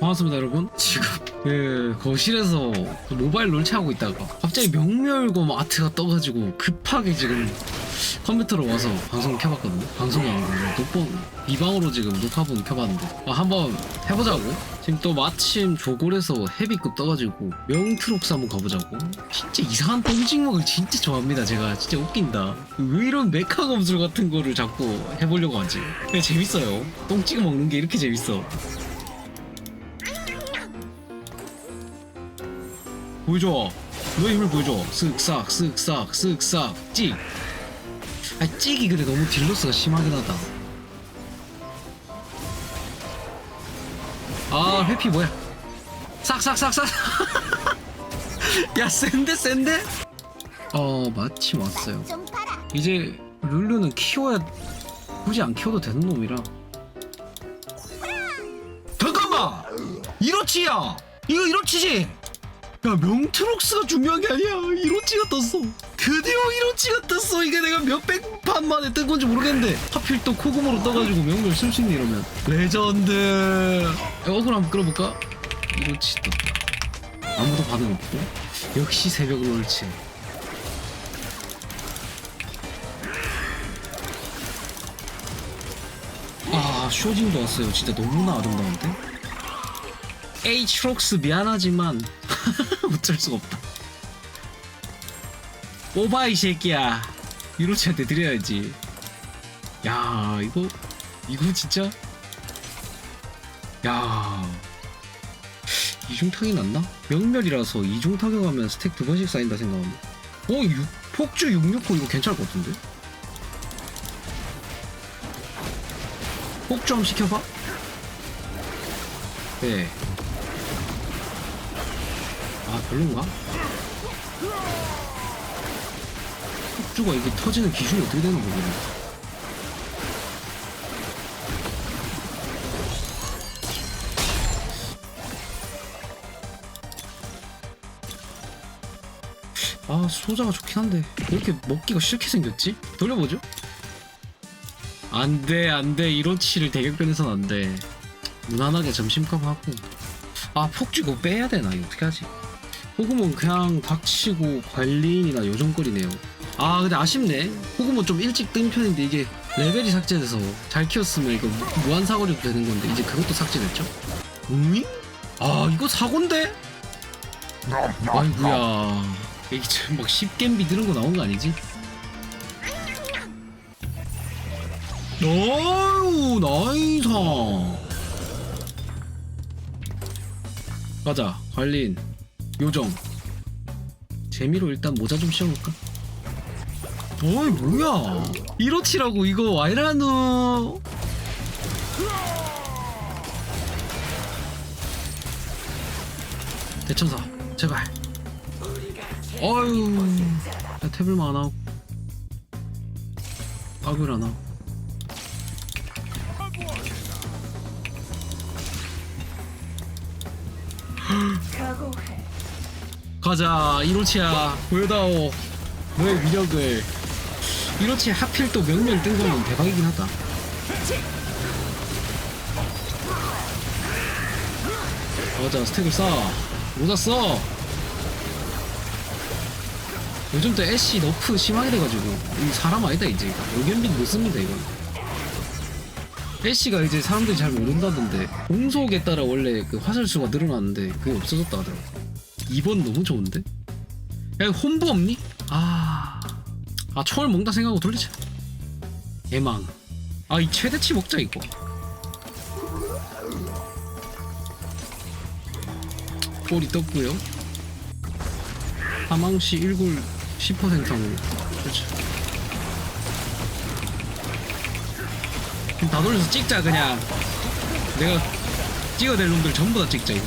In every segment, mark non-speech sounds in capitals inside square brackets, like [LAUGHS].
반갑습니다 여러분. 지금 그 거실에서 그 모바일 롤체하고 있다가 갑자기 명멸검 아트가 떠가지고 급하게 지금 컴퓨터로 와서 방송 켜봤거든요. 방송이 아니고 녹번 비방으로 지금 녹화본 켜봤는데. 아, 한번 해보자고. 지금 또 마침 조골에서 헤비급 떠가지고 명트록스 한번 가보자고. 진짜 이상한 똥찍먹을 진짜 좋아합니다. 제가 진짜 웃긴다. 왜 이런 메카 검술 같은 거를 자꾸 해보려고 하지? 재밌어요. 똥 찍어 먹는 게 이렇게 재밌어 보여줘. 너의 힘을 보여줘. 쓱싹 쓱싹 쓱싹. 찍. 아, 찍이 근데 너무 딜로스가 심하긴 하다. 아 회피 뭐야? 싹싹싹싹. [LAUGHS] 야 센데 센데? 어 마침 왔어요. 이제 룰루는 키워야 굳이 안 키워도 되는 놈이라. 잠깐만! 이로치야! 이거 이로치지 야 명트록스가 중요한 게 아니야. 이로치가 떴어. 드디어 이로치가 떴어. 이게 내가 몇백 판 만에 뜬 건지 모르겠는데. 하필 또 코그모로 떠가지고 명물 쓸수 있네 이러면. 레전드. 야, 어글 한번 끌어볼까? 이로치 떴다 아무도 반응 없고. 역시 새벽 롤치 아 쇼진도 왔어요. 진짜 너무나 아름다운데 H록스 미안하지만 [LAUGHS] 어쩔 수가 없다 오바 이 새끼야 유로치한테 드려야지 야 이거 이거 진짜 야 이중 타격 났나? 명멸이라서 이중 타격하면 스택 두 번씩 쌓인다 생각하면 어? 육, 폭주 669 이거 괜찮을 것 같은데? 폭주 한번 시켜봐 네. 아 별론가? 폭주가 이게 터지는 기준이 어떻게 되는 거거든 아 소자가 좋긴 한데 왜 이렇게 먹기가 싫게 생겼지? 돌려보죠. 안돼 안돼. 이로치를 대격변해선 안돼. 무난하게 점심값 하고. 아 폭주 이거 빼야 되나? 이거 어떻게 하지 호구몬 그냥 닥치고 관리인이나 요정거리네요 아 근데 아쉽네 호구몬 좀 일찍 뜬 편인데 이게 레벨이 삭제돼서 잘 키웠으면 이거 무한 사거리도 되는 건데 이제 그것도 삭제됐죠 응? 아 이거 사고인데? 아이구야 이게 참막 10겜비 드는 거 나온 거 아니지? 어유 나이사 가자 관리인 요정. 재미로 일단 모자 좀 씌워볼까? 어이 뭐야? 이로치라고 이거 와이라누 대천사 제발. 어유 야, 태블만 안 하고. 악을 안 하고 가자 이로치야. 보여다오. 너의 위력을. 이로치 하필 또 명명 뜬 거면 대박이긴 하다. 가자 스택을 쌓아. 모자 써. 요즘 또 애쉬 너프 심하게 돼가지고. 이 사람 아니다 이제. 의견빈 못 씁니다 이건. 애쉬가 이제 사람들이 잘 모른다던데. 공속에 따라 원래 그 화살수가 늘어났는데 그게 없어졌다 하더라고 2번 너무 좋은데? 야 홈부 없니? 아... 아 초월 먹다 생각하고 돌리자. 애망. 아 이 최대치 먹자 이거. 볼이 떴고요. 사망시 1굴 10% 확률 그렇죠. 그럼 다 돌려서 찍자 그냥. 내가 찍어낼 놈들 전부 다 찍자 이거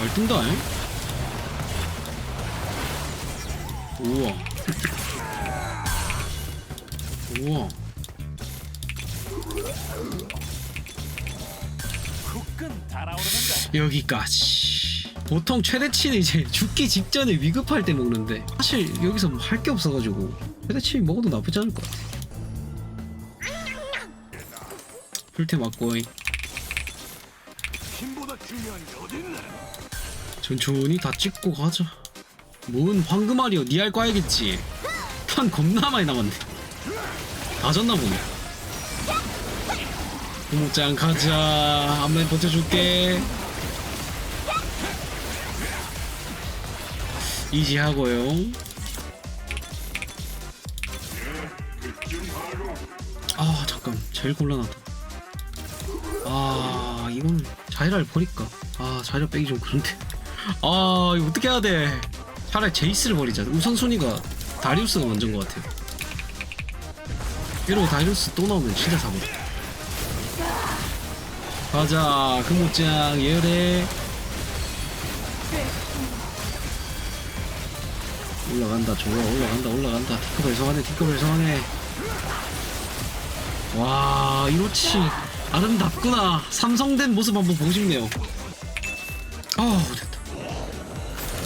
잘 뜬다 잉? 우와. 우와. 달아오르는데. 여기까지 보통 최대치는 이제 죽기 직전에 위급할 때 먹는데 사실 여기서 뭐 할 게 없어가지고 최대치 먹어도 나쁘지 않을 것 같아. 풀테 맞고 힘보다 중요한 게 어딨나? 천천히 다 찍고 가자. 뭔 황금알이여? 니알 꺼야겠지. 탄 겁나 많이 남았네. 다 졌나 보네. 고목장 가자. 앞라인 버텨줄게. 이지하고요. 아 잠깐. 제일 곤란하다. 아 이건 자이라를 버릴까? 아 자이라 빼기 좀 그런데 아 이거 어떻게 해야 돼? 차라리 제이스를 버리자. 우선순위가 다리우스가 먼저인 것 같아요. 이러고 다리우스 또 나오면 진짜 사버려 가자 금목장 예열해. 올라간다 좋아 올라간다 올라간다. 디커 발성하네 디커 발성하네. 와 이로치 아름답구나. 삼성된 모습 한번 보고 싶네요. 아 됐다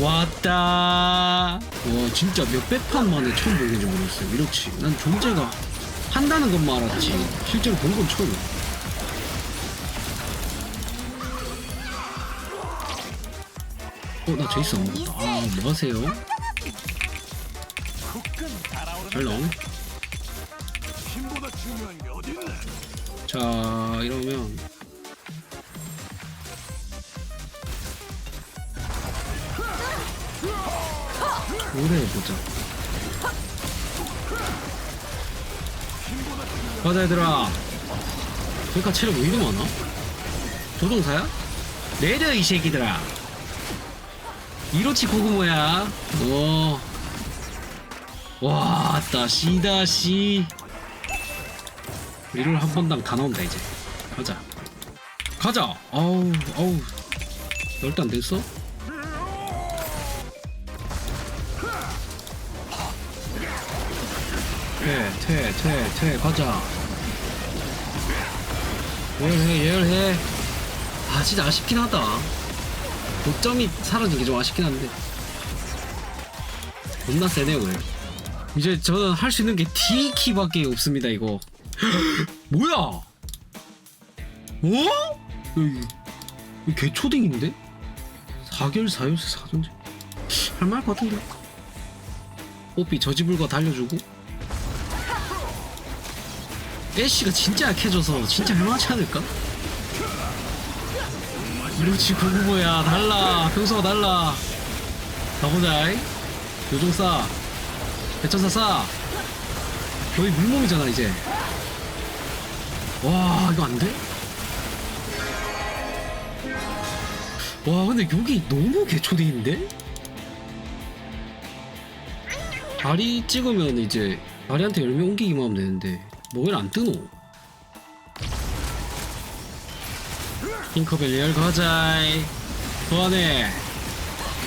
왔다. 와 진짜 몇백 판 만에 처음 보는 줄 모르겠어요. 이로치 난 존재가 한다는 것만 알았지. 실제로 본 건 처음이야. 어나 제이스 안 먹었다. 아 뭐하세요? 후끈 달아오르는 잘 나오네. 힘보다 중요한 게 어딨나? 자 이러면 오래 해보자. 가자 얘들아. 그러니까 체력 왜 이리 많아? 조종사야? 내려 이 새끼들아. 이로치 고구모야. 어 와따 씨다 씨. 리롤 한 번당 다 나온다 이제. 가자. 가자. 아우 아우. 열도 안 됐어? 퇴퇴퇴 퇴 가자 예열해 예열해 아 진짜 아쉽긴 하다 고점이 사라진 게 좀 아쉽긴 한데 겁나 세네요 그래 이제 저는 할 수 있는 게 D키밖에 없습니다 이거 [GASPS] 뭐야? 어? 여기 이 개초딩인데? 4개월 4요새 4전제 할만할 것 같은데? 뽀삐 저지불과 달려주고 애쉬가 진짜 약해져서 진짜 할만하지 않을까? 이로치 구구모야 달라. 평소와 달라. 가보자 요정 싸 배천사 싸 거의 물몸이잖아 이제. 와 이거 안 돼? 와 근데 여기 너무 개초딩인데? 다리 찍으면 이제 다리한테 열매 옮기기만 하면 되는데 뭐를 안 뜨노? 핑커벨 리얼 가자 소환해.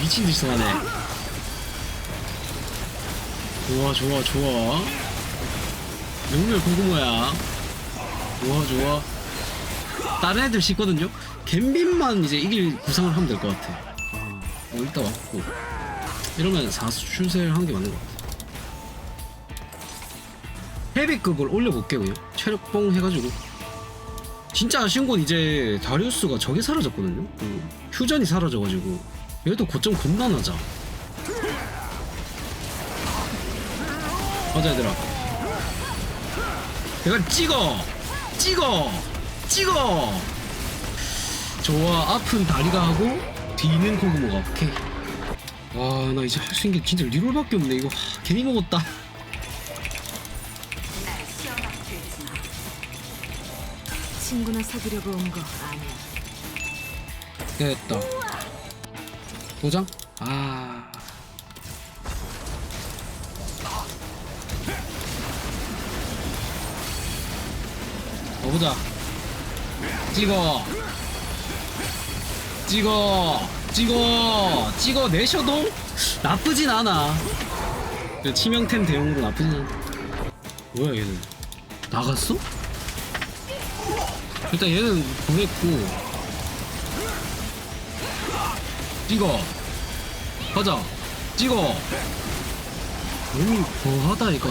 미친듯이 소환해. 좋아 좋아 좋아. 명멸 고구모야. 좋아 좋아. 다른 애들 쉽거든요? 갬빈만 이제 이길 구상을 하면 될 것 같아. 아, 어 일단 왔고. 이러면 4수 출세를 하는 게 맞는 것 같아 헤비급을 올려볼게요 그냥. 체력뽕 해가지고. 진짜 아쉬운 건 이제 다리우스가 저게 사라졌거든요? 그 휴전이 사라져가지고. 얘도 고점 겁나 낮아. 가자 얘들아. 내가 찍어! 찍어! 찍어! 좋아 앞은 다리가 하고 뒤는 고구모가. 오케이. 와 나 이제 할 수 있는 게 진짜 리롤밖에 없네. 이거 하, 괜히 먹었다 친구나 사귀려고 온 거 아니야. 됐다. 도장? 아. 가보자. 찍어. 찍어. 찍어. 찍어 내셔도 나쁘진 않아. 그 치명템 대용으로 나쁘진 않아. 뭐야 얘는? 나갔어? 일단 얘는 보냈고. 찍어. 가자. 찍어. 몸이 거하다 이거.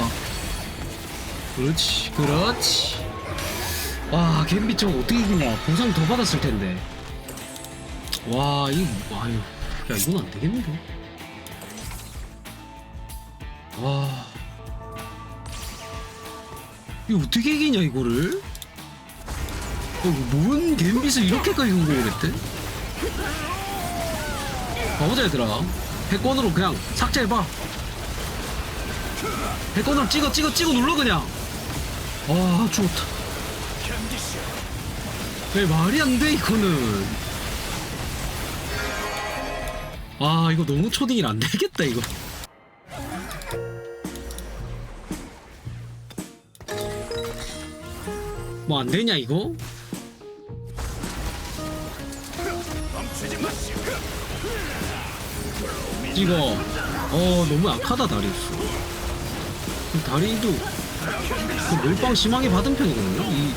그렇지 그렇지. 와 갬비 저거 어떻게 이기냐. 보상 더 받았을 텐데. 와 이거 아유 야 이건 안 되겠는데 와. 이거 어떻게 이기냐 이거를? 어, 뭔 갬빗을 이렇게까지 성공을 했대? 가보자 얘들아. 패권으로 그냥 삭제해봐. 패권으로 찍어 찍어 찍어 눌러 그냥. 와 죽었다. 왜 말이 안 돼 이거는? 아 이거 너무 초딩이라 안 되겠다 이거. 뭐 안 되냐 이거 찍어 어 너무 약하다 다리우스 그 다리도 그 몰빵 심하게 받은 편이거든요. 이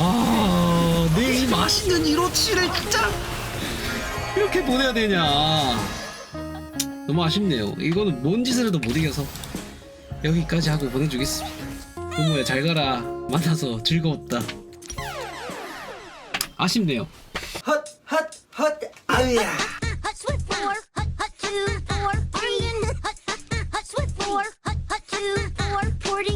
아 내 이 맛있는 1호치를 진짜 이렇게 보내야 되냐. 너무 아쉽네요. 이거는 뭔 짓을 해도 못 이겨서 여기까지 하고 보내주겠습니다. 부모야 잘 가라. 만나서 즐거웠다. 아쉽네요 hut, oh yeah. Hut, swift, four, hut, hut, two, four, three, and hut, hut, hut, swift, four, hut, hut, two, four, porting.